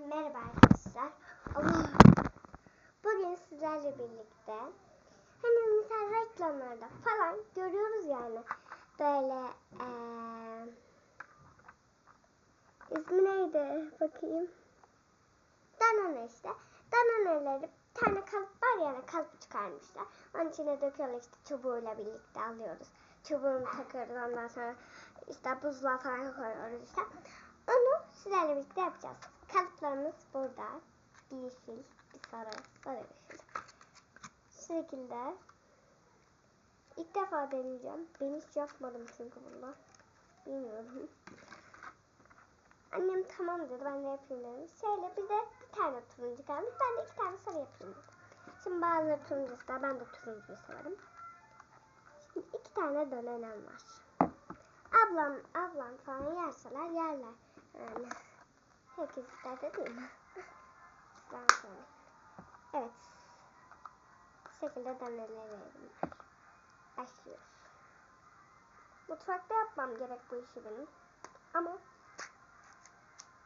merhaba arkadaşlar. Allah. Bugün sizlerle birlikte hani mesela reklamlarda falan görüyoruz yani böyle eee ismi neydi bakayım. Danone işte. Danoneleri bir tane kalıp var yani kalıp çıkarmışlar. Onun içine döküyorlar işte çubuğuyla birlikte alıyoruz. Çubuğunu takıyoruz ondan sonra işte buzluğa falan koyuyoruz işte. Onu sizlerle birlikte yapacağız. Kalıplarımız burada. Bir yeşil, bir sarı, sarı yeşil. Şu şekilde. İlk defa deneyeceğim. Ben hiç yapmadım çünkü bunu. Bilmiyorum. Annem tamam dedi ben de yapayım dedim. Şöyle bir de bir tane turuncu kalmış. Ben de iki tane sarı yapayım dedim. Şimdi bazıları turuncu ister. Ben de turuncuyu severim. Şimdi iki tane dönenem var. Ablam, ablam falan yerseler yerler. Yani herkes ister de değil mi? Ben sonra. Evet. Bu şekilde döneleri Başlıyoruz. Mutfakta yapmam gerek bu işi benim. Ama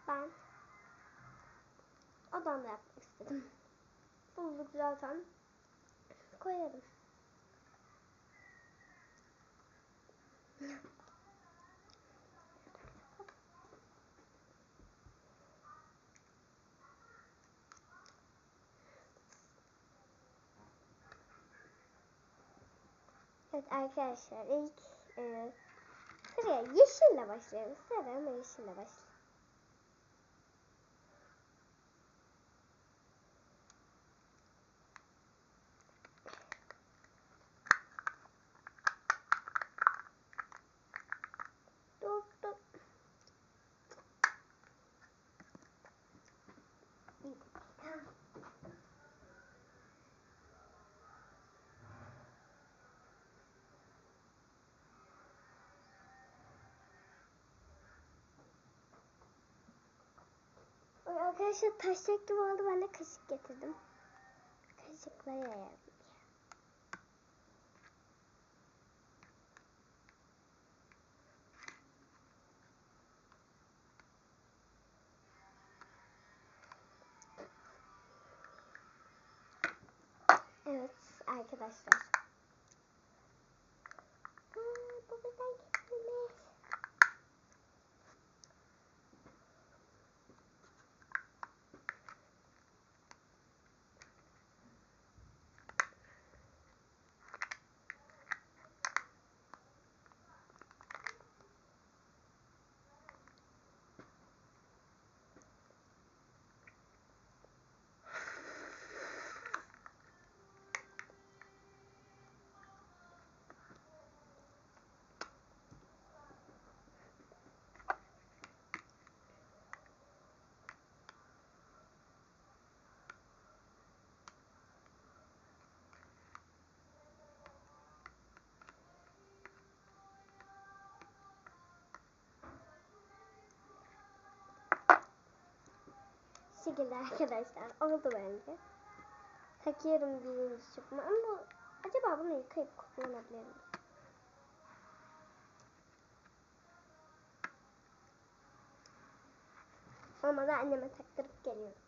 ben odamda yapmak istedim. Buzluk zaten koyarım. Evet arkadaşlar ilk e, sıraya yeşille başlayalım. Sarı ama yeşille başlayalım. Dur dur. Bir dakika. Ay Arkadaşlar taşacak gibi oldu. Ben de kaşık getirdim. Kaşıkla yayalım. Evet arkadaşlar. Şekilde arkadaşlar oldu bence. Takıyorum birinci çıkma ama acaba bunu yıkayıp kullanabilir miyim? Ama da anneme taktırıp geliyorum.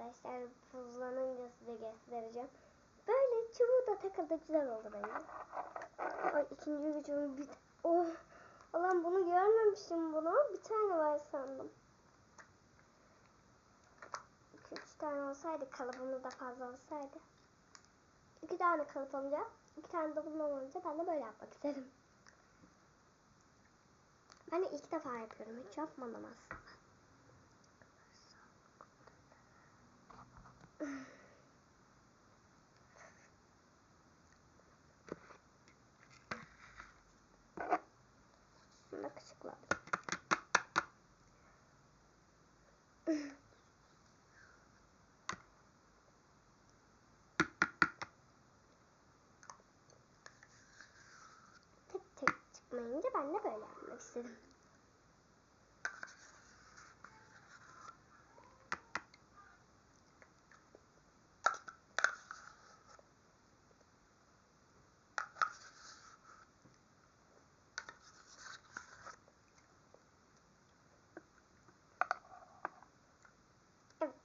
Arkadaşlar buzlanınca size göstereceğim. Böyle çubuğu da takıldı güzel oldu bence. Ay ikinci gücüm bir... Oh! Allah'ım bunu görmemişim bunu. Bir tane var sandım. İki üç tane olsaydı kalıbımız da fazla olsaydı. İki tane kalıp olunca, iki tane de olunca ben de böyle yapmak istedim. Ben de ilk defa yapıyorum. Hiç yapmadım aslında. tek tek çıkmayınca ben de böyle yapmak istedim.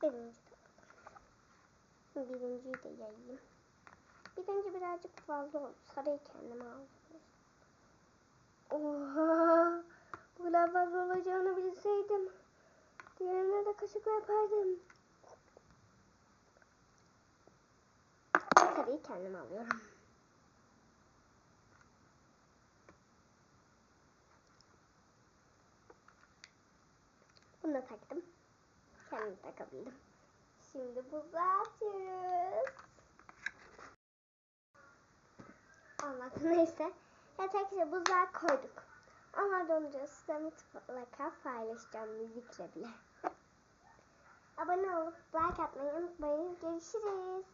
Birinci. Birinciyi de yayayım. Birinci birazcık fazla oldu. Sarıyı kendime aldım. Oha! Bu kadar fazla olacağını bilseydim. Diğerine de kaşıkla yapardım. Sarıyı kendim alıyorum. Bunu da taktım. Kendim takabildim. Şimdi buzağı atıyoruz. Olmadı neyse. Yatakta buzağı koyduk. Ama donunca size mutlaka paylaşacağım müzikle bile. Abone olup like atmayı unutmayın. Görüşürüz.